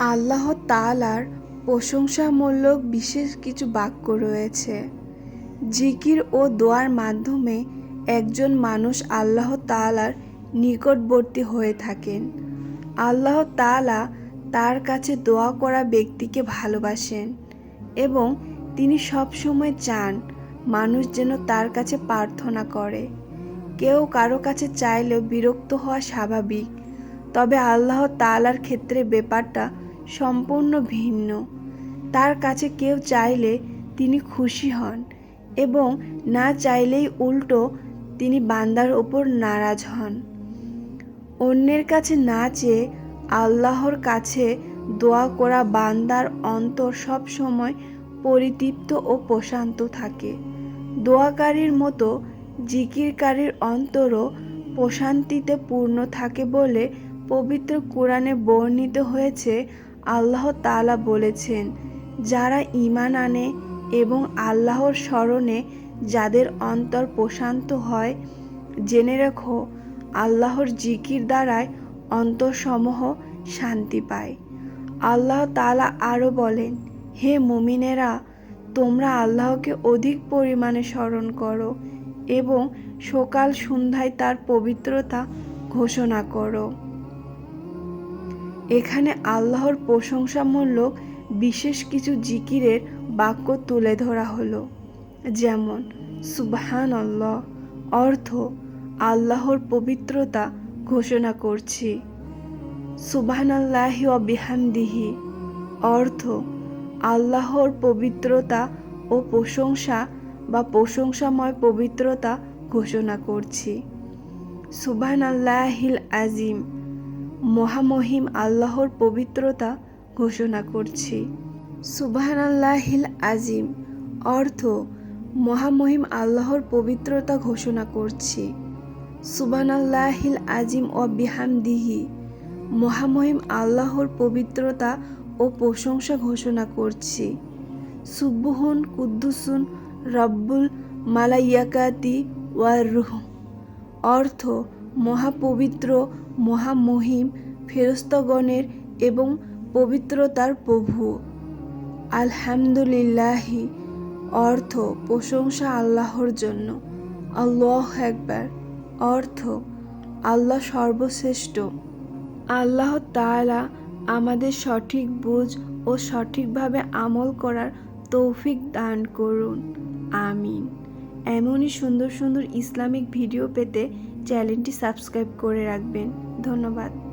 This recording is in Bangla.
আল্লাহ তালার প্রশংসামূলক বিশেষ কিছু বাক্য রয়েছে। জিকির ও দোয়ার মাধ্যমে একজন মানুষ আল্লাহ তালার নিকটবর্তী হয়ে থাকেন। আল্লাহ তাআলা তার কাছে দোয়া করা ব্যক্তিকে ভালোবাসেন এবং তিনি সবসময় চান মানুষ যেন তার কাছে প্রার্থনা করে। কেউ কারও কাছে চাইলেও বিরক্ত হওয়া স্বাভাবিক, তবে আল্লাহ তালার ক্ষেত্রে ব্যাপারটা সম্পূর্ণ ভিন্ন। তার কাছে কেউ চাইলে তিনি খুশি হন এবং না চাইলেই উল্টো তিনি বান্দার ওপর নারাজ হন। অন্যের কাছে না চেয়ে আল্লাহর কাছে দোয়া করা বান্দার অন্তর সব সময় পরিতৃপ্ত ও প্রশান্ত থাকে। দোয়াকারীর মতো জিকিরকারীর অন্তরও প্রশান্তিতে পূর্ণ থাকে বলে পবিত্র কোরআনে বর্ণিত হয়েছে আল্লাহ তাআলা বলেছেন, যারা ঈমান আনে এবং আল্লাহর স্মরণে যাদের অন্তর প্রশান্ত হয়, জেনে রেখো, আল্লাহর জিকির দ্বারায় অন্তরসমূহ শান্তি পায়। আল্লাহ তাআলা আরও বলেন, হে মুমিনেরা, তোমরা আল্লাহকে অধিক পরিমাণে স্মরণ করো এবং সকাল সন্ধ্যায় তার পবিত্রতা ঘোষণা করো। এখানে আল্লাহর প্রশংসামূলক বিশেষ কিছু জিকিরের বাক্য তুলে ধরা হলো। যেমন সুবহান আল্লাহ অর্থ, আল্লাহর পবিত্রতা ঘোষণা করছি। সুবহান আল্লাহি ও বিহামদিহি, অর্থ, আল্লাহর পবিত্রতা ও প্রশংসা বা প্রশংসাময় পবিত্রতা ঘোষণা করছি। সুবহান আল্লাহিল আজিম মহামহিম আল্লাহর পবিত্রতা ঘোষণা করছি। সুবহান আল্লাহিল আজিম, অর্থ, মহামহিম আল্লাহর পবিত্রতা ঘোষণা করছি। সুবহান আল্লাহিল আজিম ও বিহামদিহি, মহামহিম আল্লাহর পবিত্রতা ও প্রশংসা ঘোষণা করছি। সুব্বুহুন কুদ্দুসুন রব্বুল মালাইয়াকাতি ওয়ার রুহ, অর্থ মহাপবিত্র, মহামহিম, ফেরস্তগণের এবং পবিত্রতার প্রভু। আলহামদুলিল্লাহি। অর্থ, প্রশংসা আল্লাহর জন্য। আল্লাহ একবার অর্থ, আল্লাহ সর্বশ্রেষ্ঠ। আল্লাহ তালা আমাদের সঠিক বুঝ ও সঠিকভাবে আমল করার তৌফিক দান করুন। আমিন। এমনই সুন্দর সুন্দর ইসলামিক ভিডিও পেতে চ্যানেলটি সাবস্ক্রাইব করে রাখবেন। ধন্যবাদ।